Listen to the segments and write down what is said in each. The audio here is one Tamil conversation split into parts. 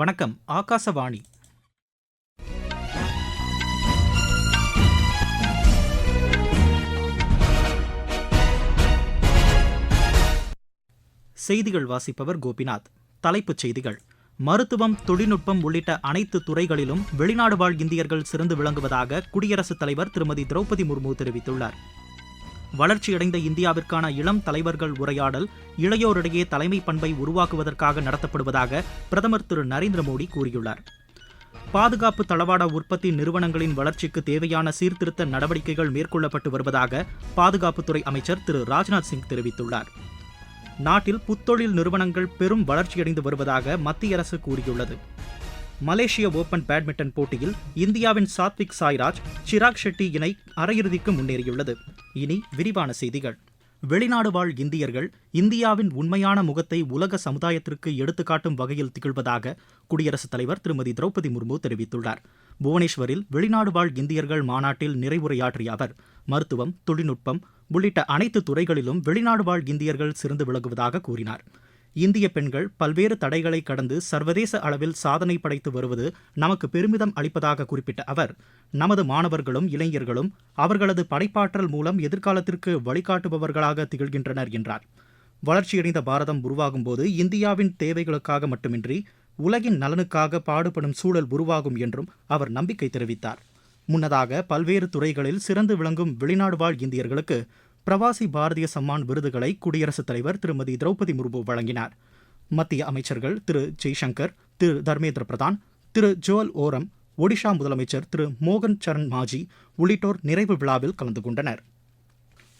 வணக்கம் ஆகாசவாணி. செய்திகள் வாசிப்பவர் கோபிநாத். தலைப்புச் செய்திகள். மருத்துவம் தொழில்நுட்பம் உள்ளிட்ட அனைத்து துறைகளிலும் வெளிநாடு வாழ் இந்தியர்கள் சிறந்து விளங்குவதாக குடியரசுத் தலைவர் திருமதி திரௌபதி முர்மு தெரிவித்துள்ளார். வளர்ச்சியடைந்த இந்தியாவிற்கான இளம் தலைவர்கள் உரையாடல் இளையோரிடையே தலைமை பண்பை உருவாக்குவதற்காக நடத்தப்படுவதாக பிரதமர் திரு நரேந்திர மோடி கூறியுள்ளார். பாதுகாப்பு தளவாட உற்பத்தி நிறுவனங்களின் வளர்ச்சிக்கு தேவையான சீர்திருத்த நடவடிக்கைகள் மேற்கொள்ளப்பட்டு வருவதாக பாதுகாப்புத்துறை அமைச்சர் திரு ராஜ்நாத் சிங் தெரிவித்துள்ளார். நாட்டில் புத்தொழில் நிறுவனங்கள் பெரும் வளர்ச்சியடைந்து வருவதாக மத்திய அரசு கூறியுள்ளது. மலேசிய ஓபன் பேட்மிண்டன் போட்டியில் இந்தியாவின் சாத்விக் சாய்ராஜ் சிராக் ஷெட்டி இணை அரையிறுதிக்கு முன்னேறியுள்ளது. இனி விரிவான செய்திகள். வெளிநாடு வாழ் இந்தியர்கள் இந்தியாவின் உண்மையான முகத்தை உலக சமுதாயத்திற்கு எடுத்துக்காட்டும் வகையில் திகழ்வதாக குடியரசுத் தலைவர் திருமதி திரௌபதி முர்மு தெரிவித்துள்ளார். புவனேஸ்வரில் வெளிநாடு வாழ் இந்தியர்கள் மாநாட்டில் நிறைவுரையாற்றிய அவர் மருத்துவம் தொழில்நுட்பம் உள்ளிட்ட அனைத்து துறைகளிலும் வெளிநாடு வாழ் இந்தியர்கள் சிறந்து விளங்குவதாக கூறினார். இந்திய பெண்கள் பல்வேறு தடைகளை கடந்து சர்வதேச அளவில் சாதனை படைத்து வருவது நமக்கு பெருமிதம் அளிப்பதாக குறிப்பிட்ட அவர் நமது மாணவர்களும் இளைஞர்களும் அவர்களது படைப்பாற்றல் மூலம் எதிர்காலத்திற்கு வழிகாட்டுபவர்களாக திகழ்கின்றனர் என்றார். வளர்ச்சியடைந்த பாரதம் உருவாகும் போது இந்தியாவின் தேவைகளுக்காக மட்டுமின்றி உலகின் நலனுக்காக பாடுபடும் சூழல் உருவாகும் என்றும் அவர் நம்பிக்கை தெரிவித்தார். முன்னதாக பல்வேறு துறைகளில் சிறந்து விளங்கும் வெளிநாடு வாழ் இந்தியர்களுக்கு பிரவாசி பாரதிய சம்மான் விருதுகளை குடியரசுத் தலைவர் திருமதி திரௌபதி முர்மு வழங்கினார். மத்திய அமைச்சர்கள் திரு ஜெய்சங்கர் திரு தர்மேந்திர பிரதான் திரு ஜோல் ஓரம் ஒடிஷா முதலமைச்சர் திரு மோகன் சரண் மாஜி உள்ளிட்டோர் நிறைவு விழாவில் கலந்து கொண்டனர்.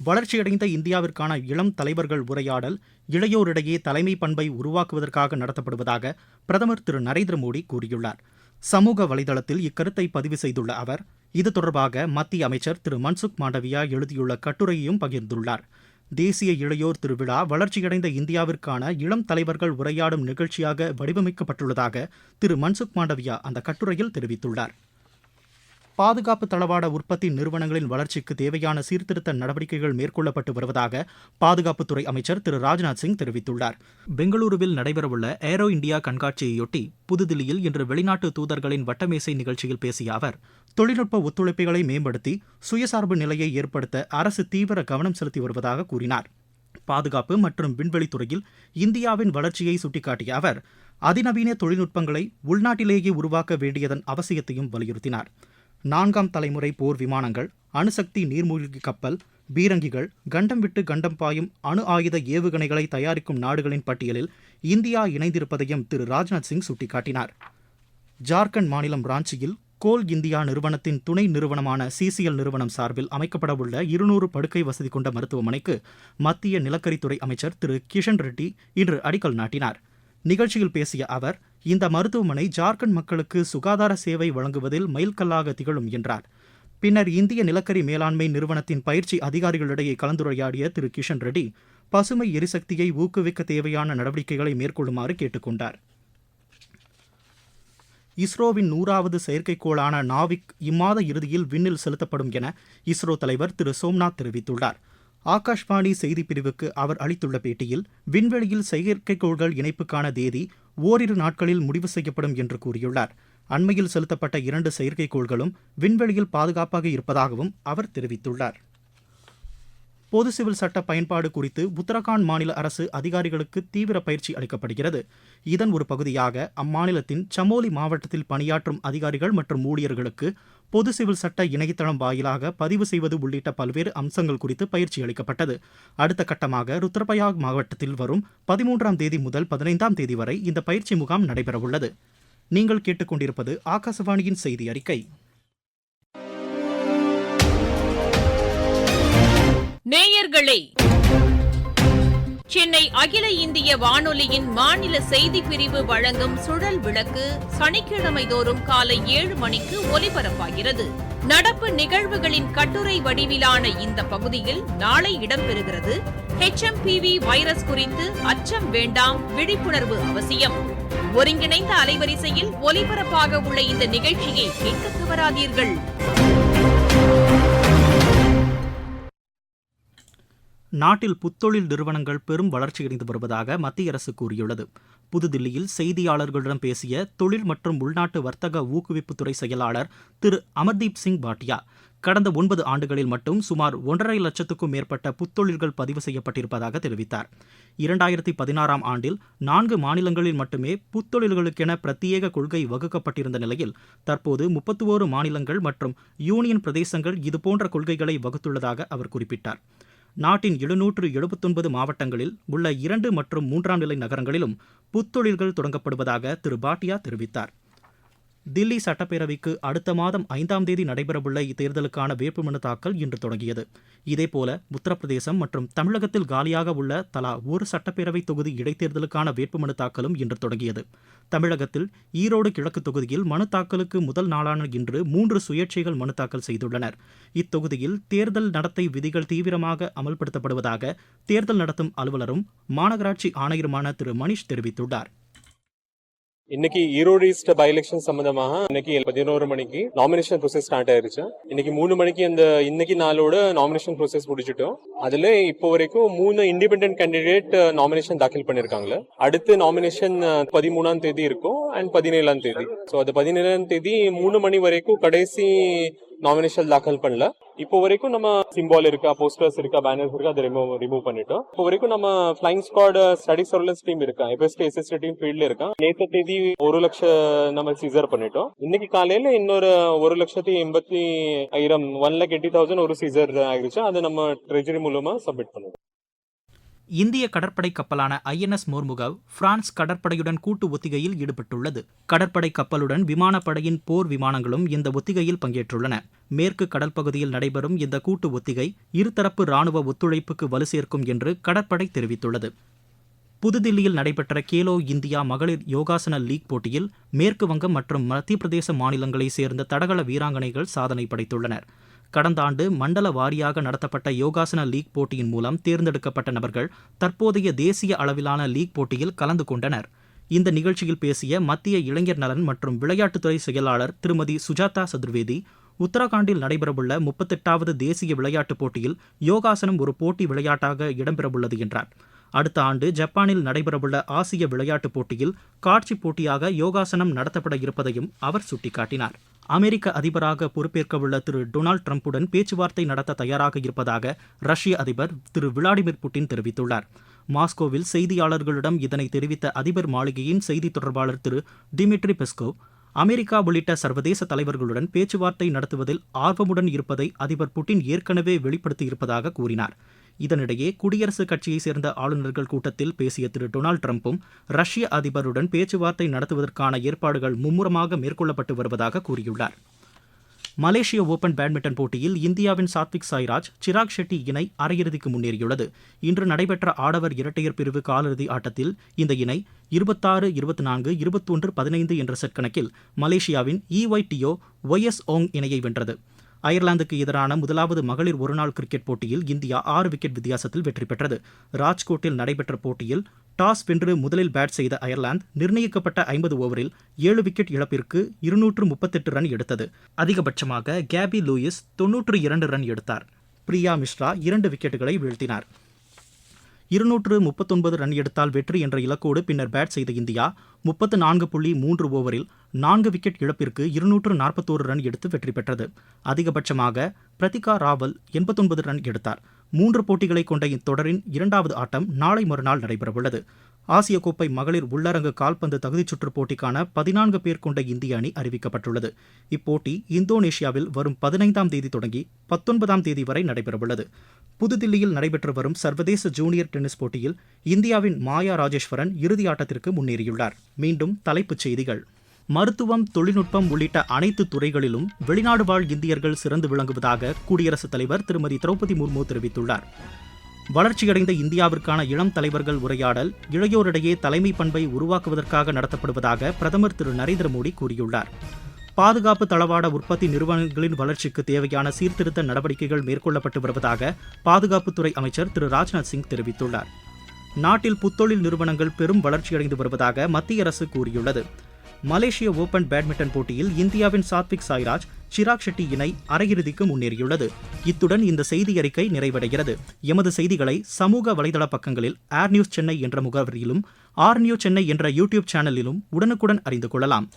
வளர்ச்சியடைந்த இந்தியாவிற்கான இளம் தலைவர்கள் உரையாடல் இளையோரிடையே தலைமை பண்பை உருவாக்குவதற்காக நடத்தப்படுவதாக பிரதமர் திரு நரேந்திர மோடி கூறியுள்ளார். சமூக வலைதளத்தில் இக்கருத்தை பதிவு செய்துள்ள அவர் இது தொடர்பாக மத்திய அமைச்சர் திரு மன்சுக் மாண்டவியா எழுதியுள்ள கட்டுரையையும் பகிர்ந்துள்ளார். தேசிய இளையோர் திருவிழா வளர்ச்சியடைந்த இந்தியாவிற்கான இளம் தலைவர்கள் உரையாடும் நிகழ்ச்சியாக வடிவமைக்கப்பட்டுள்ளதாக திரு மன்சுக் மாண்டவியா அந்த கட்டுரையில் தெரிவித்துள்ளார். பாதுகாப்பு தளவாட உற்பத்தி நிறுவனங்களின் வளர்ச்சிக்கு தேவையான சீர்திருத்த நடவடிக்கைகள் மேற்கொள்ளப்பட்டு வருவதாக பாதுகாப்புத்துறை அமைச்சர் திரு ராஜ்நாத் சிங் தெரிவித்துள்ளார். பெங்களூருவில் நடைபெறவுள்ள ஏரோ இந்தியா கண்காட்சியையொட்டி புதுதில்லியில் இன்று வெளிநாட்டு தூதர்களின் வட்டமேசை நிகழ்ச்சியில் பேசிய அவர் தொழில்நுட்ப ஒத்துழைப்புகளை மேம்படுத்தி சுயசார்பு நிலையை ஏற்படுத்த அரசு தீவிர கவனம் செலுத்தி வருவதாக கூறினார். பாதுகாப்பு மற்றும் விண்வெளித்துறையில் இந்தியாவின் வளர்ச்சியை சுட்டிக்காட்டிய அவர் அதிநவீன தொழில்நுட்பங்களை உள்நாட்டிலேயே உருவாக்க வேண்டியதன் அவசியத்தையும் வலியுறுத்தினார். நான்காம் தலைமுறை போர் விமானங்கள் அணுசக்தி நீர்மூழ்கி கப்பல் பீரங்கிகள் கண்டம் விட்டு கண்டம் பாயும் அணு ஆயுத ஏவுகணைகளை தயாரிக்கும் நாடுகளின் பட்டியலில் இந்தியா இணைந்திருப்பதையும் திரு ராஜ்நாத் சிங் சுட்டிக்காட்டினார். ஜார்க்கண்ட் மாநிலம் ராஞ்சியில் கோல் இந்தியா நிறுவனத்தின் துணை நிறுவனமான சிசிஎல் நிறுவனம் சார்பில் அமைக்கப்படவுள்ள இருநூறு படுக்கை வசதி கொண்ட மருத்துவமனைக்கு மத்திய நிலக்கரித்துறை அமைச்சர் திரு கிஷன் ரெட்டி இன்று அடிக்கல் நாட்டினார். நிகழ்ச்சியில் பேசிய அவர் இந்த மருத்துவமனை ஜார்க்கண்ட் மக்களுக்கு சுகாதார சேவை வழங்குவதில் மைல்கல்லாக திகழும் என்றார். பின்னர் இந்திய நிலக்கரி மேலாண்மை நிறுவனத்தின் பயிற்சி அதிகாரிகளிடையே கலந்துரையாடிய திரு. கிஷன் ரெட்டி பசுமை எரிசக்தியை ஊக்குவிக்க தேவையான நடவடிக்கைகளை மேற்கொள்ளுமாறு கேட்டுக்கொண்டார் இஸ்ரோவின் நூறாவது செயற்கைக்கோளான நாவிக் இம்மாத இறுதியில் விண்ணில் செலுத்தப்படும் என இஸ்ரோ தலைவர் திரு. சோம்நாத் தெரிவித்துள்ளார். ஆகாஷ்வாணி செய்திப் பிரிவுக்கு அவர் அளித்துள்ள பேட்டியில் விண்வெளியில் செயற்கைக்கோள்கள் இணைப்புக்கான தேதி ஓரிரு நாட்களில் முடிவு செய்யப்படும் என்று கூறியுள்ளார். அண்மையில் செலுத்தப்பட்ட இரண்டு செயற்கைக்கோள்களும் விண்வெளியில் பாதுகாப்பாக இருப்பதாகவும் அவர் தெரிவித்துள்ளார். பொது சிவில் சட்ட பயன்பாடு குறித்து உத்தரகாண்ட் மாநில அரசு அதிகாரிகளுக்கு தீவிர பயிற்சி அளிக்கப்படுகிறது. இதன் ஒரு பகுதியாக அம்மாநிலத்தின் சமோலி மாவட்டத்தில் பணியாற்றும் அதிகாரிகள் மற்றும் ஊழியர்களுக்கு பொது சிவில் சட்ட இணையதளம் வாயிலாக பதிவு செய்வது உள்ளிட்ட பல்வேறு அம்சங்கள் குறித்து பயிற்சி அளிக்கப்பட்டது. அடுத்த கட்டமாக ருத்ரபயாக் மாவட்டத்தில் வரும் பதிமூன்றாம் தேதி முதல் பதினைந்தாம் தேதி வரை இந்த பயிற்சி முகாம் நடைபெறவுள்ளது. நீங்கள் கேட்டுக்கொண்டிருப்பது ஆகாசவாணியின் செய்தி அறிக்கை. நேயர்களே சென்னை அகில இந்திய வானொலியின் மாநில செய்தி பிரிவு வழங்கும் சுழல் விளக்கு சனிக்கிழமை தோறும் காலை ஏழு மணிக்கு ஒலிபரப்பாகிறது. நடப்பு நிகழ்வுகளின் கட்டுரை வடிவிலான இந்த பகுதியில் நாளை இடம்பெறுகிறது. ஹெச்எம்பிவி வைரஸ் குறித்து அச்சம் வேண்டாம் விழிப்புணர்வு அவசியம். ஒருங்கிணைந்த அலைவரிசையில் ஒலிபரப்பாக உள்ள இந்த நிகழ்ச்சியை கேட்க தவறாதீர்கள். நாட்டில் புத்தொழில் நிறுவனங்கள் பெரும் வளர்ச்சியடைந்து வருவதாக மத்திய அரசு கூறியுள்ளது. புதுதில்லியில் செய்தியாளர்களிடம் பேசிய தொழில் மற்றும் உள்நாட்டு வர்த்தக ஊக்குவிப்புத்துறை செயலாளர் திரு அமர்தீப் சிங் பாட்டியா கடந்த ஒன்பது ஆண்டுகளில் மட்டும் சுமார் ஒன்றரை லட்சத்துக்கும் மேற்பட்ட புத்தொழில்கள் பதிவு செய்யப்பட்டிருப்பதாக தெரிவித்தார். இரண்டாயிரத்தி பதினாறாம் ஆண்டில் நான்கு மாநிலங்களில் மட்டுமே புத்தொழில்களுக்கென பிரத்யேக கொள்கை வகுக்கப்பட்டிருந்த நிலையில் தற்போது முப்பத்தி ஓரு மாநிலங்கள் மற்றும் யூனியன் பிரதேசங்கள் இதுபோன்ற கொள்கைகளை வகுத்துள்ளதாக அவர் குறிப்பிட்டார். நாட்டின் எழுநூற்று எழுபத்தொன்பது மாவட்டங்களில் உள்ள இரண்டு மற்றும் மூன்றாம் நிலை நகரங்களிலும் புத்தொழில்கள் தொடங்கப்படுவதாக திரு பாட்டியா தெரிவித்தார். தில்லி சட்டப்பேரவைக்கு அடுத்த மாதம் ஐந்தாம் தேதி நடைபெறவுள்ள இத்தேர்தலுக்கான வேட்புமனு தாக்கல் இன்று தொடங்கியது. இதேபோல உத்தரப்பிரதேசம் மற்றும் தமிழகத்தில் காலியாக உள்ள தலா ஒரு சட்டப்பேரவை தொகுதி இடைத்தேர்தலுக்கான வேட்புமனு தாக்கலும் இன்று தொடங்கியது. தமிழகத்தில் ஈரோடு கிழக்கு தொகுதியில் மனு தாக்கலுக்கு முதல் நாளான இன்று மூன்று சுயேட்சைகள் மனு தாக்கல் செய்துள்ளனர். இத்தொகுதியில் தேர்தல் நடத்தை விதிகள் தீவிரமாக அமல்படுத்தப்படுவதாக தேர்தல் நடத்தும் அலுவலரும் மாநகராட்சி ஆணையருமான திரு. மணிஷ் தெரிவித்துள்ளார். இன்னைக்கு ஈரோடு ஈஸ்ட் பை எலெக்ஷன் சம்பந்தமாக இன்னைக்கு பதினோரு மணிக்கு நாமினேஷன் ப்ரோசஸ் ஸ்டார்ட் ஆயிருச்சு. இன்னைக்கு மூணு மணிக்கு அந்த இன்னைக்கு நாளோட நாமினேஷன் ப்ரோசஸ் முடிச்சிட்டோம் அதுல இப்போ வரைக்கும் மூணு இண்டிபெண்டன்ட் கேண்டிடேட் நாமினேஷன் தாக்கல் பண்ணிருக்காங்க. அடுத்து நாமினேஷன் uh, பதிமூணாம் தேதி இருக்கும் அண்ட் பதினேழாம் தேதி. ஸோ அது பதினேழாம் தேதி மூணு மணி வரைக்கும் கடைசி நாமினேஷன் தாக்கல் பண்ணல. இப்போ வரைக்கும் நம்ம சிம்பால் இருக்கா போஸ்டர்ஸ் இருக்கா பேனர்ஸ் இருக்கா அதை ரிமூவ் ரிமூவ் பண்ணிட்டோம். இப்போ வரைக்கும் நம்ம flying squad static surveillance team இருக்கா? எபிஎஸ்டி எஸ்எஸ்டி டீம் ஃபீல்ட்ல இருக்கா? நேற்று தேதி ஒரு லட்சம் நம்ம சீசர் பண்ணிட்டோம். இன்னைக்கு காலையில இன்னொரு ஒரு லட்சத்தி எண்பத்தி ஆயிரம் ஒன் லேக் எயிட்டி தௌசண்ட் ஒரு சீசர் ஆயிருச்சு. அதை நம்ம ட்ரெஜரி மூலமா சப்மிட் பண்ணுவோம் இந்திய கடற்படை கப்பலான ஐஎன்எஸ் மோர்முகவ் பிரான்ஸ் கடற்படையுடன் கூட்டு ஒத்திகையில் ஈடுபட்டுள்ளது. கடற்படை கப்பலுடன் விமானப்படையின் போர் விமானங்களும் இந்த ஒத்திகையில் பங்கேற்றுள்ளன. மேற்கு கடல் பகுதியில் நடைபெறும் இந்த கூட்டு ஒத்திகை இருதரப்பு ராணுவ ஒத்துழைப்புக்கு வலு சேர்க்கும் என்று கடற்படை தெரிவித்துள்ளது. புதுதில்லியில் நடைபெற்ற கேலோ இந்தியா மகளிர் யோகாசன லீக் போட்டியில் மேற்கு வங்கம் மற்றும் மத்திய பிரதேச மாநிலங்களைச் சேர்ந்த தடகள வீராங்கனைகள் சாதனை படைத்துள்ளனர். கடந்த ஆண்டு மண்டல வாரியாக நடத்தப்பட்ட யோகாசன லீக் போட்டியின் மூலம் தேர்ந்தெடுக்கப்பட்ட நபர்கள் தற்போதைய தேசிய அளவிலான லீக் போட்டியில் கலந்து கொண்டனர். இந்த நிகழ்ச்சியில் பேசிய மத்திய இளைஞர் நலன் மற்றும் விளையாட்டுத்துறை செயலாளர் திருமதி சுஜாதா சதுர்வேதி உத்தரகாண்டில் நடைபெறவுள்ள முப்பத்தெட்டாவது தேசிய விளையாட்டுப் போட்டியில் யோகாசனம் ஒரு போட்டி விளையாட்டாக இடம்பெறவுள்ளது என்றார். அடுத்த ஆண்டு ஜப்பானில் நடைபெறவுள்ள ஆசிய விளையாட்டுப் போட்டியில் காட்சி போட்டியாக யோகாசனம் நடத்தப்பட இருப்பதையும் அவர் சுட்டிக்காட்டினார். அமெரிக்க அதிபராக பொறுப்பேற்கவுள்ள திரு டொனால்டு டிரம்புடன் பேச்சுவார்த்தை நடத்த தயாராக இருப்பதாக ரஷ்ய அதிபர் திரு விளாடிமிர் புட்டின் தெரிவித்துள்ளார். மாஸ்கோவில் செய்தியாளர்களிடம் இதனை தெரிவித்த அதிபர் மாளிகையின் செய்தி தொடர்பாளர் திரு டிமிட்ரி பெஸ்கோவ் அமெரிக்கா உள்ளிட்ட சர்வதேச தலைவர்களுடன் பேச்சுவார்த்தை நடத்துவதில் ஆர்வமுடன் இருப்பதை அதிபர் புட்டின் ஏற்கனவே வெளிப்படுத்தியிருப்பதாக கூறினார். இதனிடையே குடியரசுக் கட்சியைச் சேர்ந்த ஆளுநர்கள் கூட்டத்தில் பேசிய திரு. டொனால்டு டிரம்பும் ரஷ்ய அதிபருடன் பேச்சுவார்த்தை நடத்துவதற்கான ஏற்பாடுகள் மும்முரமாக மேற்கொள்ளப்பட்டு வருவதாக கூறியுள்ளார். மலேசிய ஓபன் பேட்மிண்டன் போட்டியில் இந்தியாவின் சாத்விக் சாய்ராஜ் சிராக் ஷெட்டி இணை அரையிறுதிக்கு முன்னேறியுள்ளது. இன்று நடைபெற்ற ஆடவர் இரட்டையர் பிரிவு காலிறுதி ஆட்டத்தில் இந்த இணை இருபத்தாறு இருபத்தி நான்கு இருபத்தொன்று பதினைந்து என்ற செட் கணக்கில் மலேசியாவின் இஒய் டியோ ஒய்எஸ் ஓங் இணையை வென்றது. அயர்லாந்துக்கு எதிரான முதலாவது மகளிர் ஒருநாள் கிரிக்கெட் போட்டியில் இந்தியா ஆறு விக்கெட் வித்தியாசத்தில் வெற்றி பெற்றது. ராஜ்கோட்டில் நடைபெற்ற போட்டியில் டாஸ் வென்று முதலில் பேட் செய்த அயர்லாந்து நிர்ணயிக்கப்பட்ட ஐம்பது ஓவரில் ஏழு விக்கெட் இழப்பிற்கு இருநூற்று முப்பத்தெட்டு ரன் எடுத்தது. அதிகபட்சமாக கேபி லூயிஸ் தொன்னூற்று இரண்டு ரன் எடுத்தார். பிரியா மிஸ்ரா இரண்டு விக்கெட்டுகளை வீழ்த்தினார். இருநூற்று முப்பத்தொன்பது ரன் எடுத்தால் வெற்றி என்ற இலக்கோடு பின்னர் பேட் செய்த இந்தியா முப்பத்து நான்கு புள்ளி மூன்று ஓவரில் நான்கு விக்கெட் இழப்பிற்கு இருநூற்று நாற்பத்தோரு ரன் எடுத்து வெற்றி பெற்றது. அதிகபட்சமாக பிரதிகா ராவல் எண்பத்தொன்பது ரன் எடுத்தார். மூன்று போட்டிகளை கொண்ட இத்தொடரின் இரண்டாவது ஆட்டம் நாளை மறுநாள் நடைபெறவுள்ளது. ஆசிய கோப்பை மகளிர் உள்ளரங்கு கால்பந்து தகுதிச் சுற்று போட்டிக்கான பதினான்கு பேர் கொண்ட இந்திய அணி அறிவிக்கப்பட்டுள்ளது. இப்போட்டி இந்தோனேஷியாவில் வரும் பதினைந்தாம் தேதி தொடங்கி பத்தொன்பதாம் தேதி வரை நடைபெறவுள்ளது. புதுதில்லியில் நடைபெற்று வரும் சர்வதேச ஜூனியர் டென்னிஸ் போட்டியில் இந்தியாவின் மாயா ராஜேஸ்வரன் இறுதி ஆட்டத்திற்கு முன்னேறியுள்ளார். மீண்டும் தலைப்புச் செய்திகள். மருத்துவம் தொழில்நுட்பம் உள்ளிட்ட அனைத்து துறைகளிலும் வெளிநாடு வாழ் இந்தியர்கள் சிறந்து விளங்குவதாக குடியரசுத் தலைவர் திருமதி திரௌபதி முர்மு தெரிவித்துள்ளார். வளர்ச்சியடைந்த இந்தியாவிற்கான இளம் தலைவர்கள் உரையாடல் இளையோரிடையே தலைமை பண்பை உருவாக்குவதற்காக நடத்தப்படுவதாக பிரதமர் திரு. நரேந்திர மோடி கூறியுள்ளார். பாதுகாப்பு தளவாட உற்பத்தி நிறுவனங்களின் வளர்ச்சிக்கு தேவையான சீர்திருத்த நடவடிக்கைகள் மேற்கொள்ளப்பட்டு வருவதாக பாதுகாப்புத்துறை அமைச்சர் திரு. ராஜ்நாத் சிங் தெரிவித்துள்ளார். நாட்டில் புத்தொழில் நிறுவனங்கள் பெரும் வளர்ச்சியடைந்து வருவதாக மத்திய அரசு கூறியுள்ளது. மலேசிய ஓபன் பேட்மிண்டன் போட்டியில் இந்தியாவின் சாத்விக் சாய்ராஜ் சிராக் ஷெட்டி இணை அரையிறுதிக்கு முன்னேறியுள்ளது. இத்துடன் இந்த செய்தி அறிக்கை நிறைவடைகிறது. எமது செய்திகளை சமூக வலைதள பக்கங்களில் ஏர் நியூஸ் சென்னை என்ற முகவரியிலும் ஆர் நியூஸ் சென்னை என்ற யூடியூப் சேனலிலும் உடனுக்குடன் அறிந்து கொள்ளலாம்.